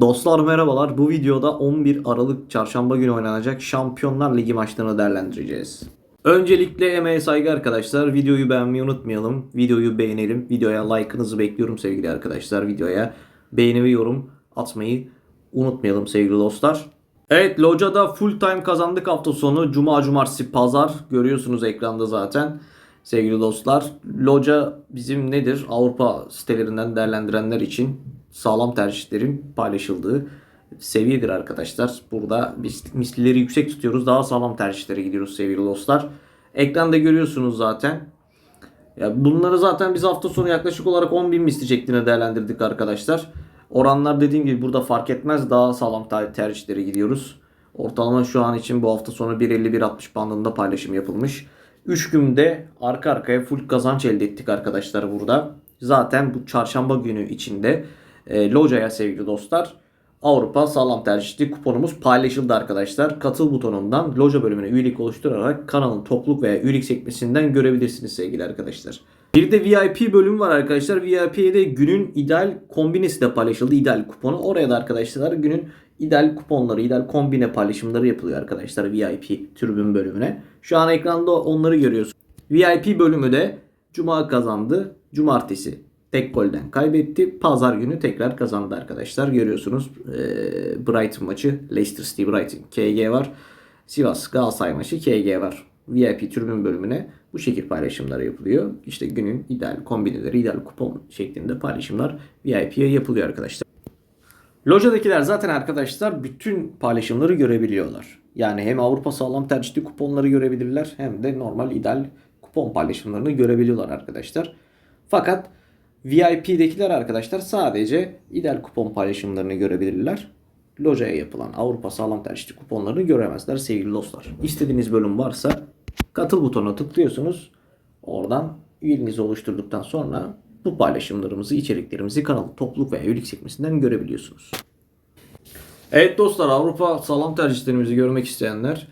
Dostlar merhabalar. Bu videoda 11 Aralık çarşamba günü oynanacak Şampiyonlar Ligi maçlarını değerlendireceğiz. Öncelikle emeğe saygı arkadaşlar. Videoyu beğenmeyi unutmayalım. Videoyu beğenelim. Videoya like'ınızı bekliyorum sevgili arkadaşlar. Videoya beğeni ve yorum atmayı unutmayalım sevgili dostlar. Evet Loca'da full time kazandık hafta sonu. Cuma, cumartesi, pazar. Görüyorsunuz ekranda zaten. Sevgili dostlar. Loca bizim nedir? Avrupa sitelerinden değerlendirenler için sağlam tercihlerin paylaşıldığı seviyedir arkadaşlar. Burada biz mislileri yüksek tutuyoruz. Daha sağlam tercihlere gidiyoruz sevgili dostlar. Ekranda görüyorsunuz zaten. Ya bunları zaten biz hafta sonu yaklaşık olarak 10.000 misli şeklinde değerlendirdik arkadaşlar. Oranlar dediğim gibi burada fark etmez. Daha sağlam ter- tercihlere gidiyoruz. Ortalama şu an için bu hafta sonu 1.50-1.60 bandında paylaşım yapılmış. 3 günde arka arkaya full kazanç elde ettik arkadaşlar burada. Zaten bu çarşamba günü içinde e, Loca'ya sevgili dostlar Avrupa sağlam tercihli kuponumuz paylaşıldı arkadaşlar. Katıl butonundan Loca bölümüne üyelik oluşturarak kanalın topluluk veya üyelik sekmesinden görebilirsiniz sevgili arkadaşlar. Bir de VIP bölümü var arkadaşlar. VIP'de günün ideal kombinesi de paylaşıldı. ideal kuponu. Oraya da arkadaşlar günün ideal kuponları, ideal kombine paylaşımları yapılıyor arkadaşlar VIP tribün bölümüne. Şu an ekranda onları görüyorsunuz. VIP bölümü de Cuma kazandı. Cumartesi tek golden kaybetti. Pazar günü tekrar kazandı arkadaşlar. Görüyorsunuz eee, Brighton maçı. Leicester City Brighton KG var. Sivas Galatasaray maçı KG var. VIP tribün bölümüne bu şekil paylaşımlar yapılıyor. İşte günün ideal kombineleri, ideal kupon şeklinde paylaşımlar VIP'ye yapılıyor arkadaşlar. Loja'dakiler zaten arkadaşlar bütün paylaşımları görebiliyorlar. Yani hem Avrupa sağlam tercihli kuponları görebilirler hem de normal ideal kupon paylaşımlarını görebiliyorlar arkadaşlar. Fakat VIP'dekiler arkadaşlar sadece ideal kupon paylaşımlarını görebilirler. Loja'ya yapılan Avrupa sağlam tercihli kuponlarını göremezler sevgili dostlar. İstediğiniz bölüm varsa katıl butonuna tıklıyorsunuz. Oradan üyeliğinizi oluşturduktan sonra bu paylaşımlarımızı, içeriklerimizi kanal topluluk veya üyelik sekmesinden görebiliyorsunuz. Evet dostlar Avrupa sağlam tercihlerimizi görmek isteyenler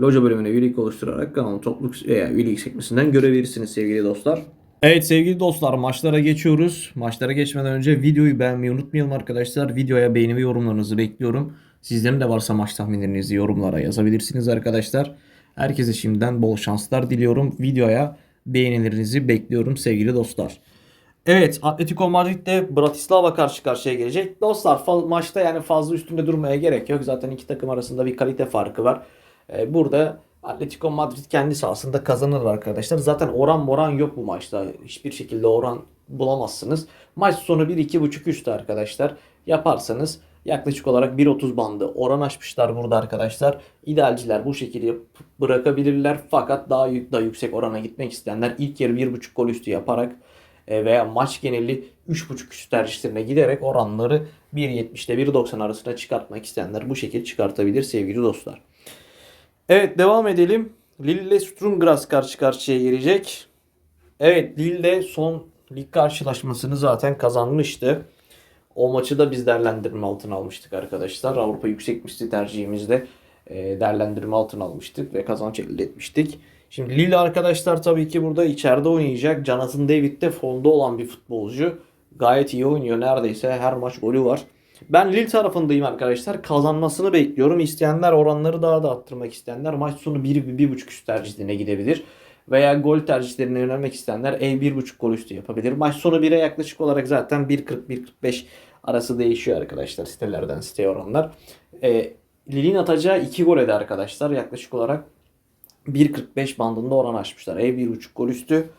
Loca bölümüne üyelik oluşturarak kanalın topluluk veya üyelik sekmesinden görebilirsiniz sevgili dostlar. Evet sevgili dostlar maçlara geçiyoruz. Maçlara geçmeden önce videoyu beğenmeyi unutmayalım arkadaşlar. Videoya beğeni ve yorumlarınızı bekliyorum. Sizlerin de varsa maç tahminlerinizi yorumlara yazabilirsiniz arkadaşlar. Herkese şimdiden bol şanslar diliyorum. Videoya beğenilerinizi bekliyorum sevgili dostlar. Evet Atletico Madrid de Bratislava karşı karşıya gelecek. Dostlar maçta yani fazla üstünde durmaya gerek yok. Zaten iki takım arasında bir kalite farkı var. Ee, burada Atletico Madrid kendi sahasında kazanır arkadaşlar. Zaten oran moran yok bu maçta. Hiçbir şekilde oran bulamazsınız. Maç sonu 1-2.5 üstü arkadaşlar. Yaparsanız yaklaşık olarak 1.30 bandı oran açmışlar burada arkadaşlar. İdealciler bu şekilde bırakabilirler. Fakat daha, yük- daha yüksek orana gitmek isteyenler ilk yarı 1.5 gol üstü yaparak e, veya maç geneli 3.5 üst tercihlerine giderek oranları 1.70 ile 1.90 arasında çıkartmak isteyenler bu şekilde çıkartabilir sevgili dostlar. Evet devam edelim. Lille ile Sturm Graz karşı karşıya gelecek. Evet Lille son lig karşılaşmasını zaten kazanmıştı. O maçı da biz değerlendirme altına almıştık arkadaşlar. Avrupa yüksek misli tercihimizde e, değerlendirme altına almıştık ve kazanç elde etmiştik. Şimdi Lille arkadaşlar tabii ki burada içeride oynayacak. Jonathan David de formda olan bir futbolcu. Gayet iyi oynuyor. Neredeyse her maç golü var. Ben Lille tarafındayım arkadaşlar. Kazanmasını bekliyorum. İsteyenler oranları daha da arttırmak isteyenler maç sonu 1-1.5 üst tercihine gidebilir. Veya gol tercihlerine yönelmek isteyenler ev 1.5 gol üstü yapabilir. Maç sonu 1'e yaklaşık olarak zaten 1.40-1.45 arası değişiyor arkadaşlar sitelerden siteye oranlar. E, Lille'in atacağı 2 gol eder arkadaşlar. Yaklaşık olarak 1.45 bandında oran açmışlar. Ev 1.5 gol üstü.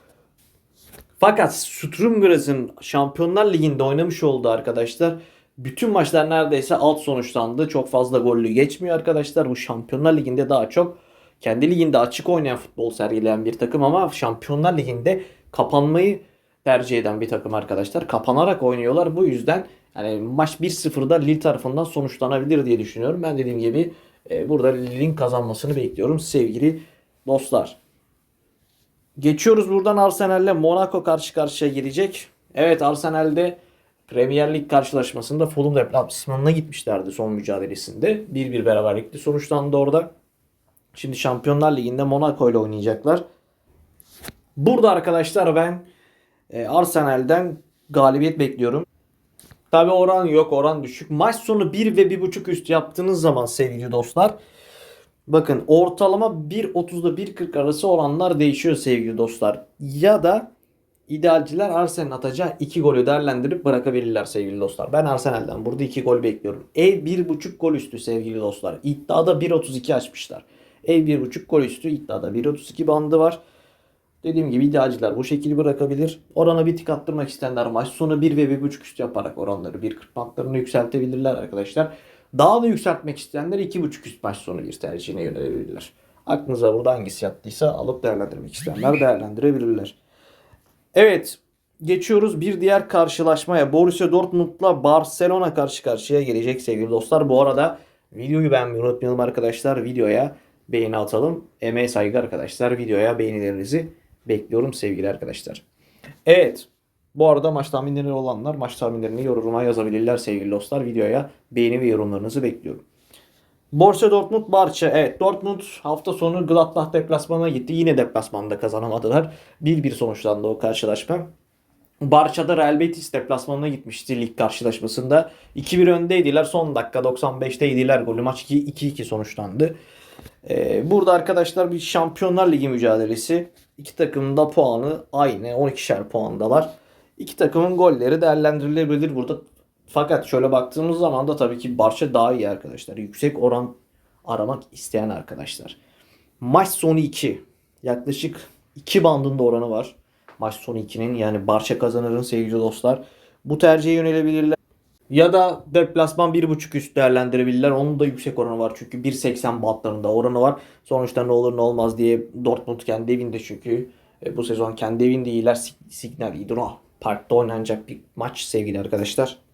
Fakat Sturm Graz'ın Şampiyonlar Ligi'nde oynamış olduğu arkadaşlar bütün maçlar neredeyse alt sonuçlandı. Çok fazla gollü geçmiyor arkadaşlar. Bu Şampiyonlar Ligi'nde daha çok kendi liginde açık oynayan futbol sergileyen bir takım ama Şampiyonlar Ligi'nde kapanmayı tercih eden bir takım arkadaşlar. Kapanarak oynuyorlar. Bu yüzden yani maç 1-0'da Lille tarafından sonuçlanabilir diye düşünüyorum. Ben dediğim gibi e, burada Lille'in kazanmasını bekliyorum sevgili dostlar. Geçiyoruz buradan Arsenal'le Monaco karşı karşıya gelecek. Evet Arsenal'de Premier Lig karşılaşmasında Fulham deplasmanına gitmişlerdi son mücadelesinde. 1-1 beraberlikli sonuçlandı orada. Şimdi Şampiyonlar Ligi'nde Monaco ile oynayacaklar. Burada arkadaşlar ben e, Arsenal'den galibiyet bekliyorum. Tabi oran yok oran düşük. Maç sonu 1 ve 1.5 üst yaptığınız zaman sevgili dostlar. Bakın ortalama 1.30'da 1.40 arası oranlar değişiyor sevgili dostlar. Ya da idealciler Arsenal'in atacağı 2 golü değerlendirip bırakabilirler sevgili dostlar. Ben Arsenal'den burada 2 gol bekliyorum. Ev 1.5 gol üstü sevgili dostlar. İddiada 1.32 açmışlar. Ev 1.5 gol üstü iddiada 1.32 bandı var. Dediğim gibi idealciler bu şekilde bırakabilir. Orana bir tık attırmak isteyenler maç sonu 1 ve 1.5 üst yaparak oranları 1.40 bantlarını yükseltebilirler arkadaşlar. Daha da yükseltmek isteyenler 2.5 üst maç sonu bir tercihine yönelebilirler. Aklınıza burada hangisi yattıysa alıp değerlendirmek isteyenler değerlendirebilirler. Evet geçiyoruz bir diğer karşılaşmaya. Borussia Dortmund'la Barcelona karşı karşıya gelecek sevgili dostlar. Bu arada videoyu beğenmeyi unutmayalım arkadaşlar. Videoya beğeni atalım. Emeğe saygı arkadaşlar. Videoya beğenilerinizi bekliyorum sevgili arkadaşlar. Evet. Bu arada maç tahminleri olanlar maç tahminlerini yoruma yazabilirler sevgili dostlar. Videoya beğeni ve yorumlarınızı bekliyorum. Borussia Dortmund Barça. Evet Dortmund hafta sonu Gladbach deplasmanına gitti. Yine deplasmanda kazanamadılar. 1-1 sonuçlandı o karşılaşma. Barça'da Real Betis deplasmanına gitmişti lig karşılaşmasında. 2-1 öndeydiler. Son dakika 95'teydiler. Golü maç 2-2 sonuçlandı. Ee, burada arkadaşlar bir Şampiyonlar Ligi mücadelesi. İki takımın da puanı aynı. 12'şer puandalar. İki takımın golleri değerlendirilebilir burada. Fakat şöyle baktığımız zaman da tabii ki Barça daha iyi arkadaşlar. Yüksek oran aramak isteyen arkadaşlar. Maç sonu 2. Yaklaşık 2 bandında oranı var. Maç sonu 2'nin yani Barça kazanırın sevgili dostlar. Bu tercihe yönelebilirler. Ya da deplasman 1.5 üst değerlendirebilirler. Onun da yüksek oranı var. Çünkü 1.80 bantlarında oranı var. Sonuçta ne olur ne olmaz diye Dortmund kendi evinde çünkü e, bu sezon kendi evinde iyiler. Sig- Signal Iduna Park'ta oynanacak bir maç sevgili arkadaşlar.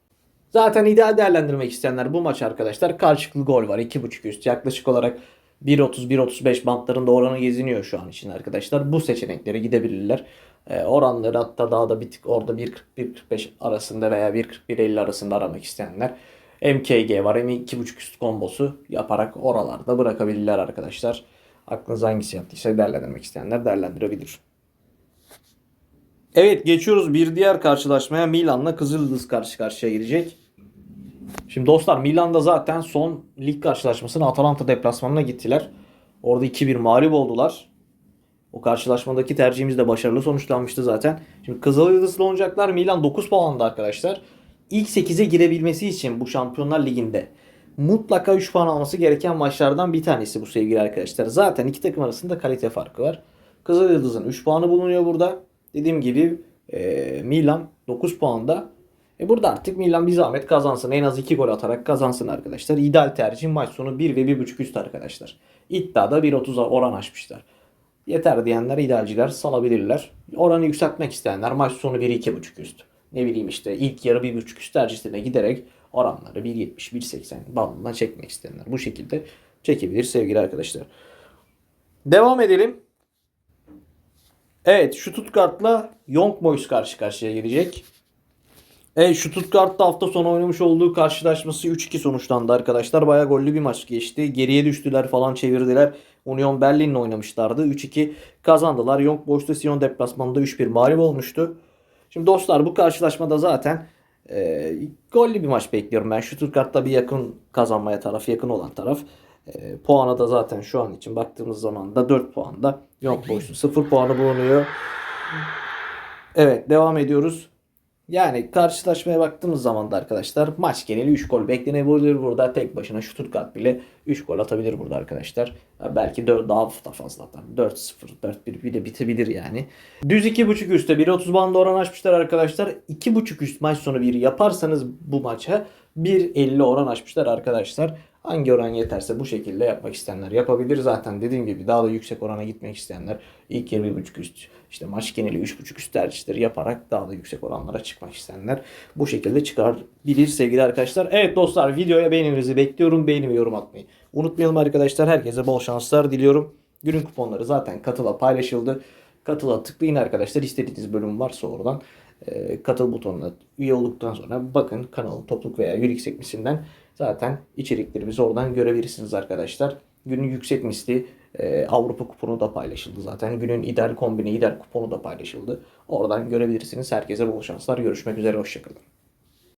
Zaten ideal değerlendirmek isteyenler bu maç arkadaşlar karşılıklı gol var 2.5 üst yaklaşık olarak 1.30-1.35 bantlarında oranı geziniyor şu an için arkadaşlar. Bu seçeneklere gidebilirler. Ee, oranları hatta daha da bir tık orada 1.40-1.45 arasında veya 1.41-50 arasında aramak isteyenler MKG var hem 2.5 üst kombosu yaparak oralarda bırakabilirler arkadaşlar. Aklınıza hangisi yattıysa değerlendirmek isteyenler değerlendirebilir. Evet geçiyoruz bir diğer karşılaşmaya Milan'la Kızıldız karşı karşıya gelecek. Şimdi dostlar Milan'da zaten son lig karşılaşmasını Atalanta deplasmanına gittiler. Orada 2-1 mağlup oldular. O karşılaşmadaki tercihimiz de başarılı sonuçlanmıştı zaten. Şimdi Kızıldız'la oynayacaklar. Milan 9 puanda arkadaşlar. İlk 8'e girebilmesi için bu Şampiyonlar Ligi'nde mutlaka 3 puan alması gereken maçlardan bir tanesi bu sevgili arkadaşlar. Zaten iki takım arasında kalite farkı var. Kızıldız'ın 3 puanı bulunuyor burada. Dediğim gibi e, Milan 9 puanda. E burada artık Milan bir zahmet kazansın. En az 2 gol atarak kazansın arkadaşlar. İdeal tercih maç sonu 1 ve 1.5 üst arkadaşlar. İddiada 1.30'a oran açmışlar. Yeter diyenler idealciler salabilirler. Oranı yükseltmek isteyenler maç sonu 1-2.5 üst. Ne bileyim işte ilk yarı 1.5 üst tercihine giderek oranları 1.70-1.80 bandına çekmek isteyenler. Bu şekilde çekebilir sevgili arkadaşlar. Devam edelim. Evet Stuttgart'la Young Boys karşı karşıya gelecek. Evet Stuttgart'ta hafta sonu oynamış olduğu karşılaşması 3-2 sonuçlandı arkadaşlar. Bayağı gollü bir maç geçti. Geriye düştüler falan çevirdiler. Union Berlin'le oynamışlardı. 3-2 kazandılar. Young Boys'ta Sion deplasmanında 3-1 mağlup olmuştu. Şimdi dostlar bu karşılaşmada zaten e, gollü bir maç bekliyorum ben. Stuttgart'ta bir yakın kazanmaya taraf, yakın olan taraf. E, puana da zaten şu an için baktığımız zaman da 4 puanda. Young Boys'un 0 puanı bulunuyor. Evet devam ediyoruz. Yani karşılaşmaya baktığımız zaman da arkadaşlar maç geneli 3 gol beklenebilir burada. Tek başına Stuttgart bile 3 gol atabilir burada arkadaşlar. Belki 4 daha da fazla atar. 4-0, 4-1 bile bitebilir yani. Düz 2.5 üstte 1.30 bandı oran açmışlar arkadaşlar. 2.5 üst maç sonu 1 yaparsanız bu maça 1.50 oran açmışlar arkadaşlar. Hangi oran yeterse bu şekilde yapmak isteyenler yapabilir. Zaten dediğim gibi daha da yüksek orana gitmek isteyenler ilk yarı 1.5 üst işte maç geneli 3.5 üst tercihleri yaparak daha da yüksek oranlara çıkmak isteyenler bu şekilde çıkabilir sevgili arkadaşlar. Evet dostlar videoya beğeninizi bekliyorum. Beğeni ve yorum atmayı unutmayalım arkadaşlar. Herkese bol şanslar diliyorum. Günün kuponları zaten katıla paylaşıldı. Katıla tıklayın arkadaşlar. İstediğiniz bölüm varsa oradan e, katıl butonuna üye olduktan sonra bakın kanalın topluluk veya üyelik sekmesinden zaten içeriklerimizi oradan görebilirsiniz arkadaşlar. Günün yüksek misli e, Avrupa kuponu da paylaşıldı zaten. Günün ideal kombini, ideal kuponu da paylaşıldı. Oradan görebilirsiniz. Herkese bol şanslar. Görüşmek üzere. Hoşçakalın.